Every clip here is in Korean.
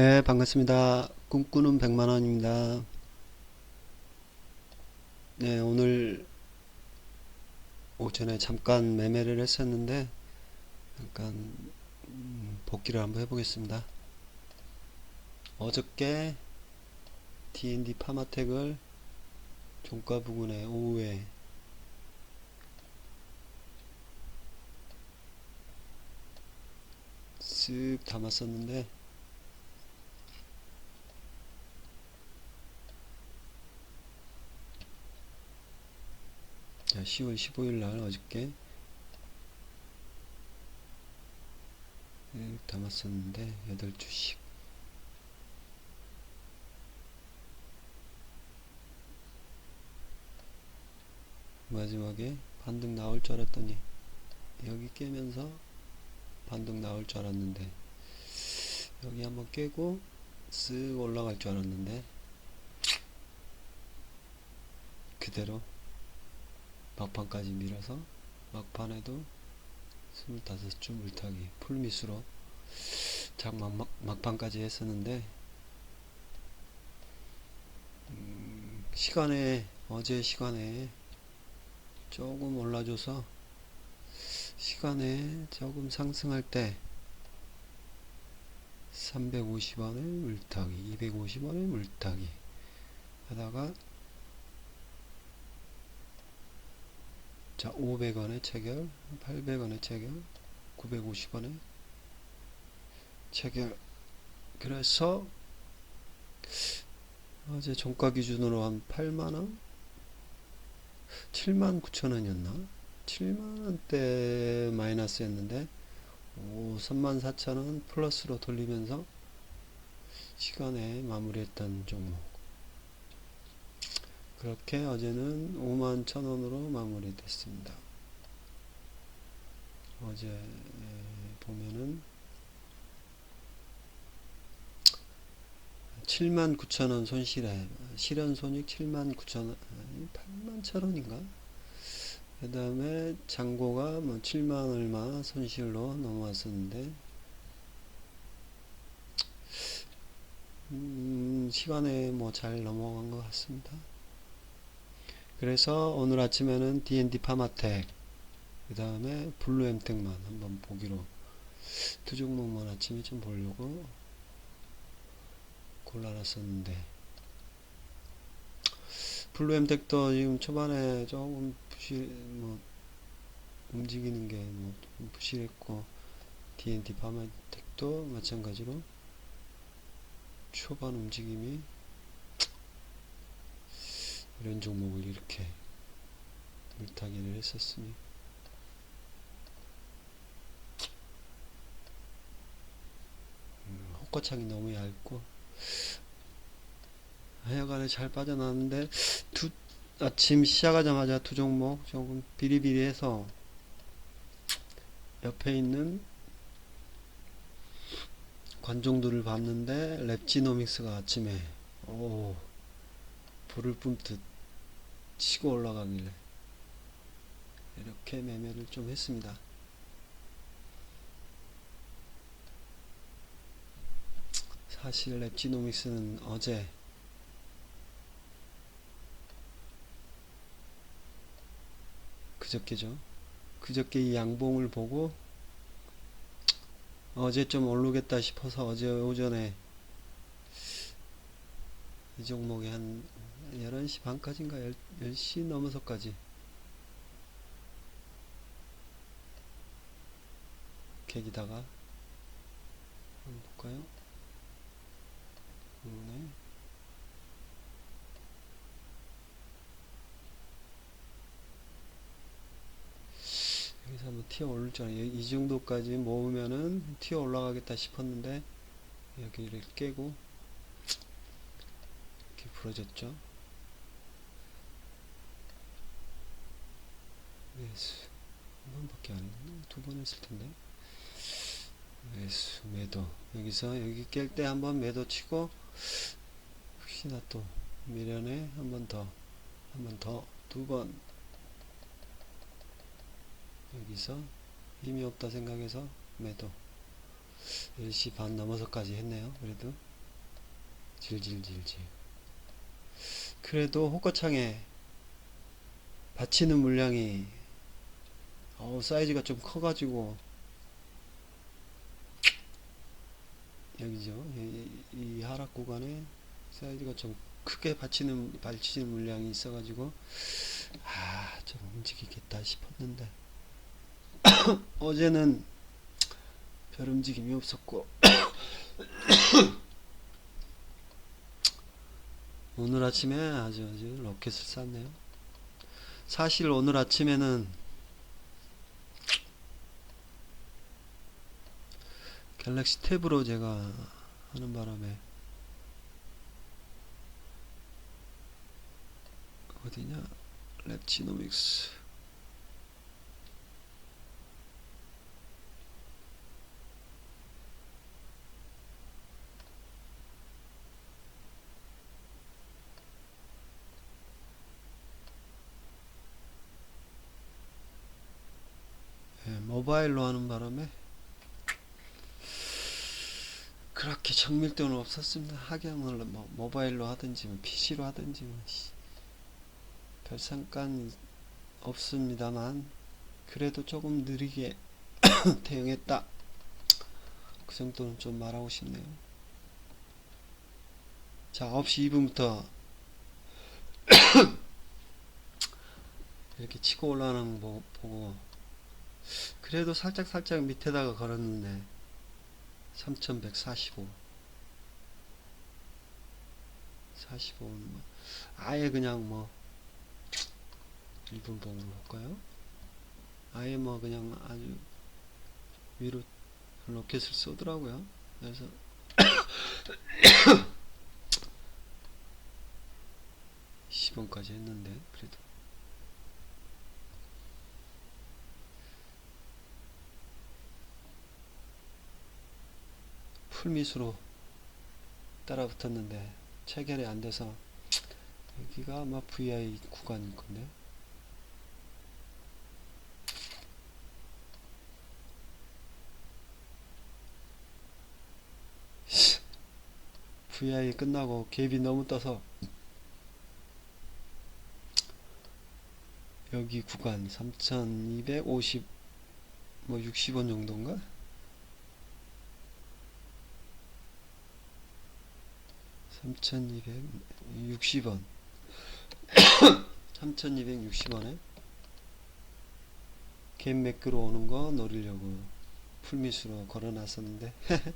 네, 반갑습니다. 꿈꾸는 백만원입니다. 네, 오늘 오전에 잠깐 매매를 했었는데, 잠깐, 음, 복귀를 한번 해보겠습니다. 어저께 D&D 파마텍을 종가 부근에 오후에 쓱 담았었는데, 자, 10월 15일 날 어저께 예, 담았었는데 8주씩. 마지막에 반등 나올 줄 알았더니 여기 깨면서 반등 나올 줄 알았는데 여기 한번 깨고 쓱 올라갈 줄 알았는데 그대로 막판까지 밀어서 막판에도 25줄 물타기 풀미수로 장막 막, 막판까지 했었는데 음, 시간에 어제 시간에 조금 올라줘서 시간에 조금 상승할 때 350원의 물타기 250원의 물타기 하다가 자, 500원의 체결, 800원의 체결, 950원의 체결. 그래서 어제 종가 기준으로 한 8만원? 7만 9천원이었나? 7만원대 마이너스 였는데, 오, 3만 4천원 플러스로 돌리면서 시간에 마무리했던 종목. 그렇게 어제는 5만 천 원으로 마무리됐습니다. 어제 보면은 7만 9천 원 손실에 실현 손익 7만 9천 원 8만 천 원인가 그 다음에 잔고가 뭐 7만 얼마 손실로 넘어왔었는데 음, 시간에 뭐 잘 넘어간 것 같습니다. 그래서 오늘 아침에는 D&D 파마텍 그 다음에 블루엠텍만 한번 보기로 두 종목만 아침에 좀 보려고 골라놨었는데. 블루엠텍도 지금 초반에 조금 부실 뭐 움직이는 게 뭐 부실했고 D&D 파마텍도 마찬가지로 초반 움직임이 이런 종목을 이렇게 물타기를 했었으니. 음, 호가창이 너무 얇고 하여간에 잘 빠져나왔는데 두 아침 시작하자마자 두 종목 조금 비리비리해서 옆에 있는 관종들을 봤는데 랩지노믹스가 아침에 오 불을 뿜듯 치고 올라가길래 이렇게 매매를 좀 했습니다. 사실 랩지노믹스는 어제 그저께죠. 그저께 이 양봉을 보고 어제 좀 오르겠다 싶어서 어제 오전에 이 종목이 한 11시 반까지인가 10, 시 넘어서까지 계기다가 한번 볼까요? 네. 여기서 한번 튀어 오를 줄 알아요. 이 정도까지 모으면은 튀어 올라가겠다 싶었는데 여기를 깨고 이렇게 부러졌죠. 매수. 한 번밖에 안? 두 번 했을 텐데. 매수 매도. 여기서 여기 깰 때 한 번 매도 치고 혹시나 또 미련에 한 번 더 한 번 더 두 번. 여기서 힘이 없다 생각해서 매도. 10시 반 넘어서까지 했네요 그래도. 질질질질. 그래도 호가창에 받치는 물량이 어우 사이즈가 좀 커가지고 여기죠. 이, 이 하락 구간에 사이즈가 좀 크게 받치는 받치는 물량이 있어가지고 아 좀 움직이겠다 싶었는데 어제는 별 움직임이 없었고 오늘 아침에 아주 아주 로켓을 쐈네요. 사실 오늘 아침에는 갤럭시 탭으로 제가 하는 바람에 어디냐? 랩지노믹스. 예, 모바일로 하는 바람에 그렇게 정밀도는 없었습니다. 학영을 뭐 모바일로 하든지 뭐 PC로 하든지 뭐 씨, 별 상관 없습니다만 그래도 조금 느리게 대응했다. 그 정도는 좀 말하고 싶네요. 자, 9시 2분부터 이렇게 치고 올라가는 거 보고 그래도 살짝 살짝 밑에다가 걸었는데 3145 45는 뭐 아예 그냥 뭐 1분 봉으로 볼까요? 아예 뭐 그냥 아주 위로 로켓을 쏘더라고요. 그래서 10원까지 했는데 그래도 풀미수로 따라 붙었는데 체결이 안 돼서 여기가 아마 VI 구간일 건데 VI 끝나고 갭이 너무 떠서 여기 구간 3250뭐 60원 정도인가? 3260원. 3260원에 갭 매끄러 오는 거 노리려고 풀미수로 걸어 놨었는데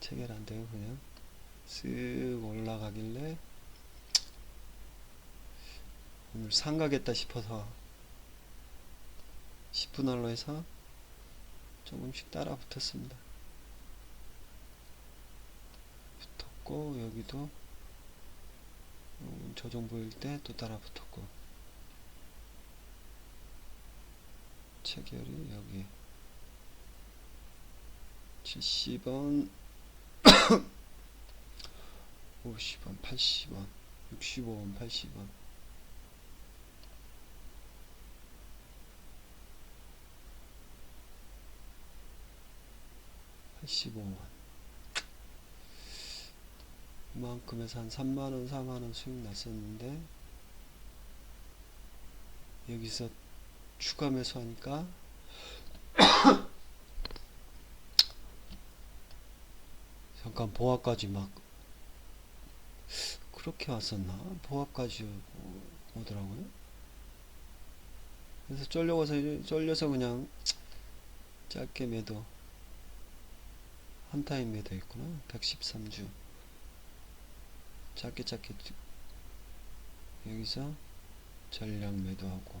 체결 안 돼요 그냥 쓱 올라가길래 오늘 상가겠다 싶어서 10분할로 해서 조금씩 따라 붙었습니다 붙었고 여기도 음, 조정 보일 때 또 따라 붙었고. 체결이 여기. 70원 50원 80원 65원 80원. 팔십오 원 이만큼에서 한 3만원, 4만원 수익 났었는데, 여기서 추가 매수하니까, 잠깐 보합까지 막, 그렇게 왔었나? 보합까지 오- 오더라고요. 그래서 쫄려서, 쫄려서 그냥 짧게 매도, 한 타임 매도 했구나. 113주. 짧게 쭉 여기서 전량 매도하고.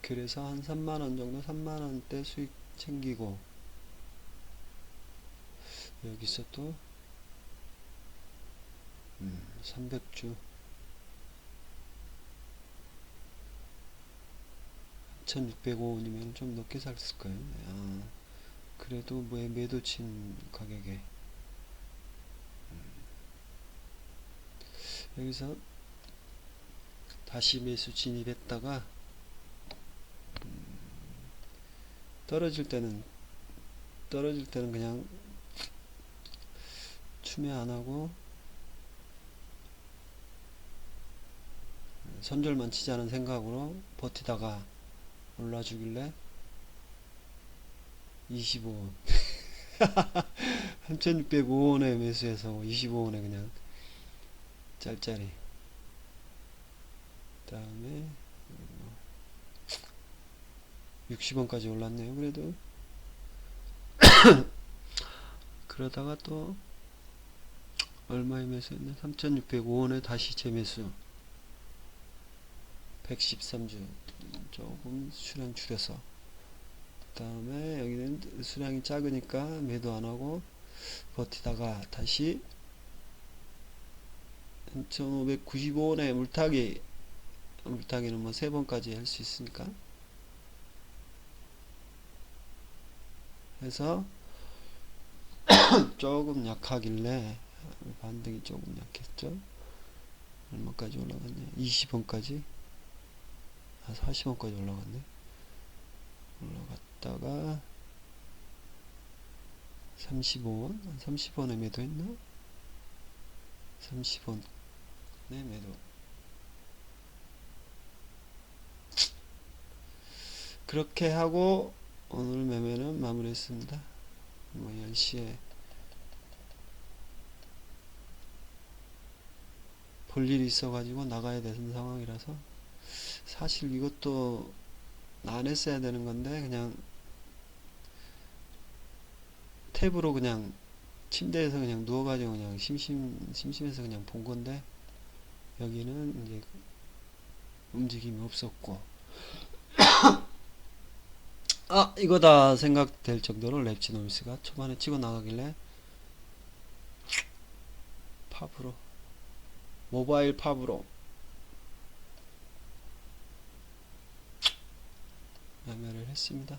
그래서 한 3만원 정도 3만원대 수익 챙기고. 여기서 또 음, 300주. 1605원이면 좀 높게 샀을 거예요. 아, 그래도 뭐 매도 친 가격에 여기서 다시 매수 진입했다가 음, 떨어질 때는 떨어질 때는 그냥 투매 안 하고 선절만 치자는 생각으로 버티다가 올라주길래 25원. 3605원에 매수해서 25원에 그냥 짤짤이 그 다음에 60원까지 올랐네요 그래도. 그러다가 또 얼마에 매수했네 3605원에 다시 재매수. 113주 조금 수량 줄여서. 그 다음에 여기는 수량이 작으니까 매도 안하고 버티다가 다시 3595원에 물타기 물타기는 뭐 세 번까지 할 수 있으니까. 해서 조금 약하길래 반등이 조금 약했죠. 얼마까지 올라갔냐? 20원까지? 아 40원까지 올라갔네. 올라갔다가 35원? 30원에 매도했나? 30원 에 매도. 그렇게 하고 오늘 매매는 마무리했습니다. 뭐 10시에 볼 일이 있어가지고 나가야 되는 상황이라서 사실 이것도 안 했어야 되는 건데 그냥 탭으로 그냥 침대에서 그냥 누워가지고 그냥 심심 심심해서 그냥 본 건데 여기는 이제 움직임이 없었고 아 이거다 생각될 정도로 랩지노미스가 초반에 치고 나가길래 팝으로 모바일 팝으로 매매를 했습니다.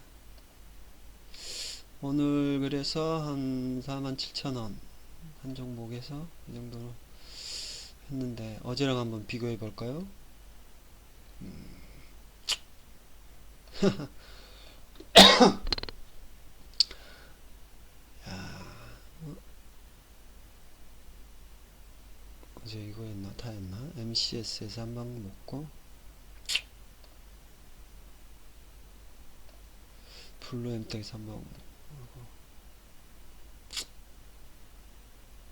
오늘 그래서 한 47,000원 한 종목에서 이 정도로 했는데 어제랑 한번 비교해 볼까요? 음. 야, 어? 어제 이거였나 다였나? MCS에서 한 방 먹고 블루 엠텍에서 한 방 먹고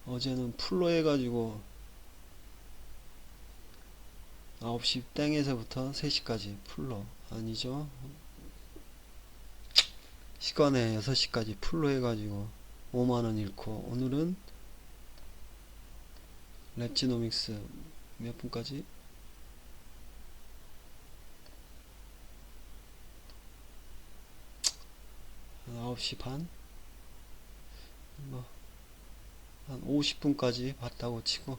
어제는 풀로 해가지고 9시 땡에서부터 3시까지 풀로 아니죠 시간에 6시까지 풀로 해가지고 5만원 잃고 오늘은 랩지노믹스 몇 분까지? 한 9시 반? 뭐, 한 50분까지 봤다고 치고, 아,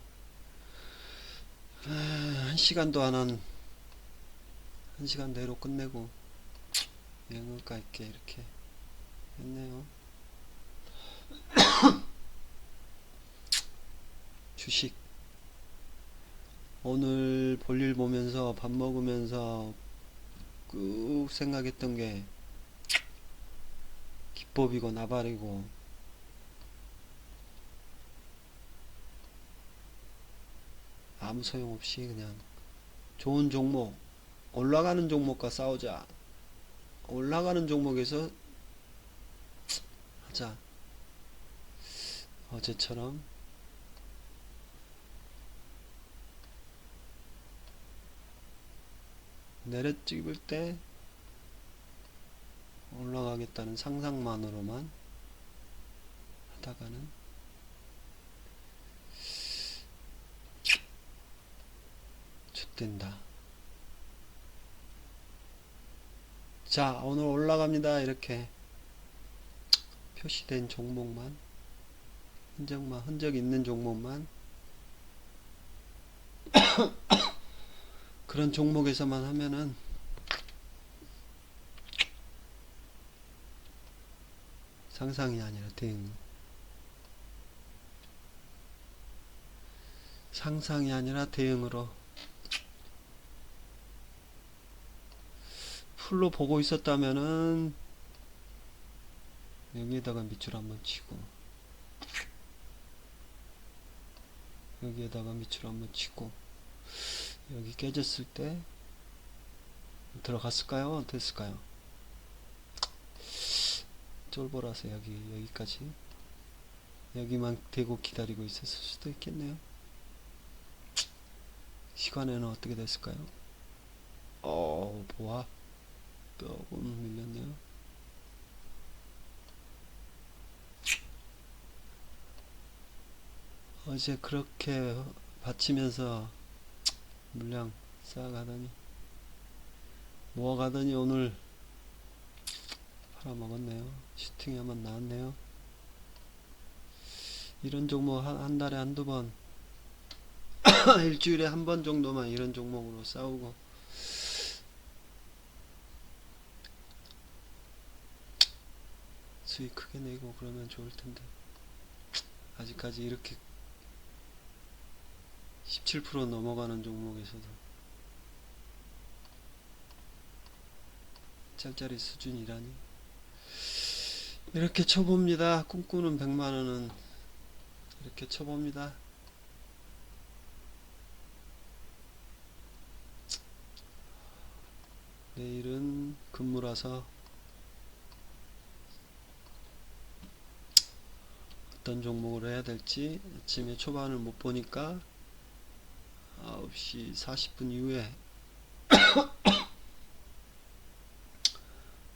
한 시간도 안 한, 한 시간 내로 끝내고, 영을까 있게 이렇게 했네요. 주식. 오늘 볼일 보면서 밥 먹으면서 꾹 생각했던 게 기법이고 나발이고 아무 소용없이 그냥 좋은 종목 올라가는 종목과 싸우자. 올라가는 종목에서 하자. 어제처럼. 내려 찍을 때 올라가겠다는 상상만으로만 하다가는 좆된다. 자, 오늘 올라갑니다. 이렇게 표시된 종목만 흔적만 흔적 있는 종목만 그런 종목에서만 하면은 상상이 아니라 대응 상상이 아니라 대응으로 풀로 보고 있었다면은 여기에다가 밑줄 한번 치고 여기에다가 밑으로 한번 치고 여기 깨졌을 때 들어갔을까요? 어땠을까요? 쫄보라서 여기 여기까지 여기만 대고 기다리고 있었을 수도 있겠네요. 시간에는 어떻게 됐을까요? 어, 보아 조금 밀렸네요. 어제 그렇게 받치면서 물량 쌓아가더니 모아가더니 오늘 팔아먹었네요. 슈팅이 한번 나왔네요. 이런 종목 한, 한 달에 한두 번 일주일에 한 번 정도만 이런 종목으로 싸우고 수익 크게 내고 그러면 좋을 텐데. 아직까지 이렇게 17% 넘어가는 종목에서도 짤짤이 수준이라니. 이렇게 쳐봅니다. 꿈꾸는 100만원은 이렇게 쳐봅니다. 내일은 근무라서 어떤 종목을 해야 될지 아침에 초반을 못 보니까 9시 40분 이후에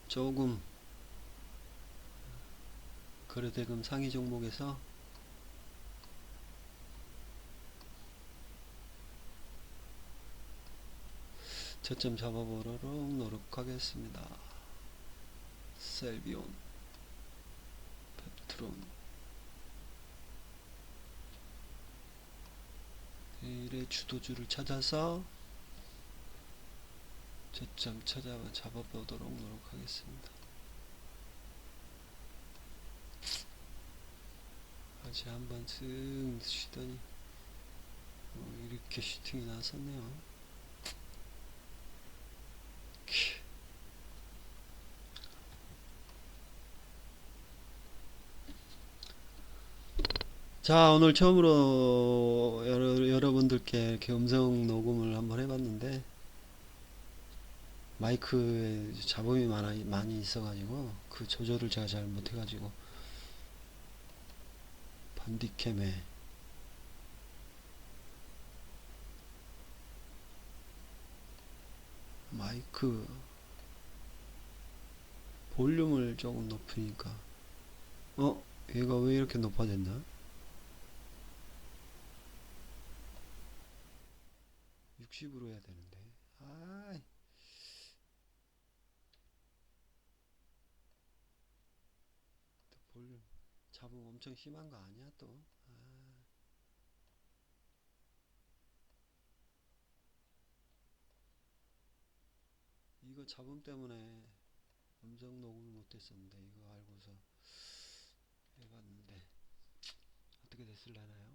조금 거래대금 상위 종목에서 저점 잡아보도록 노력하겠습니다. 셀비온, 펩트론 내일의 주도주를 찾아서 저점 찾아 잡아보도록 노력하겠습니다. 어제 한번 쓱 쉬더니 어, 이렇게 슈팅이 나섰네요. 자, 오늘 처음으로 여러, 여러분들께 이렇게 음성 녹음을 한번 해봤는데, 마이크에 잡음이 많아, 많이 있어가지고, 그 조절을 제가 잘 못해가지고, 반디캠에, 마이크, 볼륨을 조금 높으니까, 어? 얘가 왜 이렇게 높아졌나? 60으로 해야 되는데. 아, 또 볼륨 잡음 엄청 심한 거 아니야 또? 아, 이거 잡음 때문에 음성 녹음을 못했었는데 이거 알고서 해봤는데 어떻게 됐을라나요?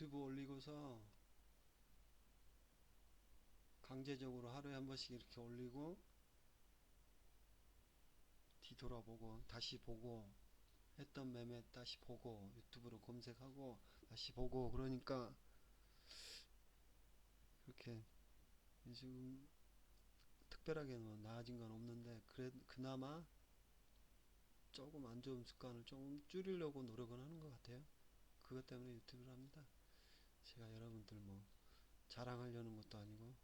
유튜브 올리고서 강제적으로 하루에 한 번씩 이렇게 올리고 뒤돌아보고 다시 보고 했던 매매 다시 보고 유튜브로 검색하고 다시 보고 그러니까 이렇게 지금 특별하게 뭐 나아진 건 없는데 그래 그나마 조금 안 좋은 습관을 좀 줄이려고 노력은 하는 것 같아요. 그것 때문에 유튜브를 합니다. 제가 여러분들 뭐 자랑하려는 것도 아니고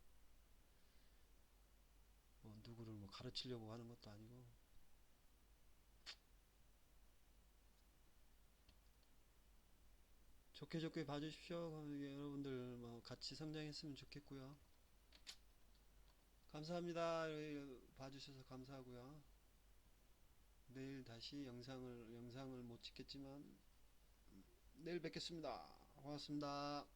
뭐 누구를 뭐 가르치려고 하는 것도 아니고 좋게 좋게 봐주십시오. 여러분들 뭐 같이 성장했으면 좋겠고요. 감사합니다. 봐주셔서 감사하고요. 내일 다시 영상을 영상을 못 찍겠지만 내일 뵙겠습니다. 고맙습니다.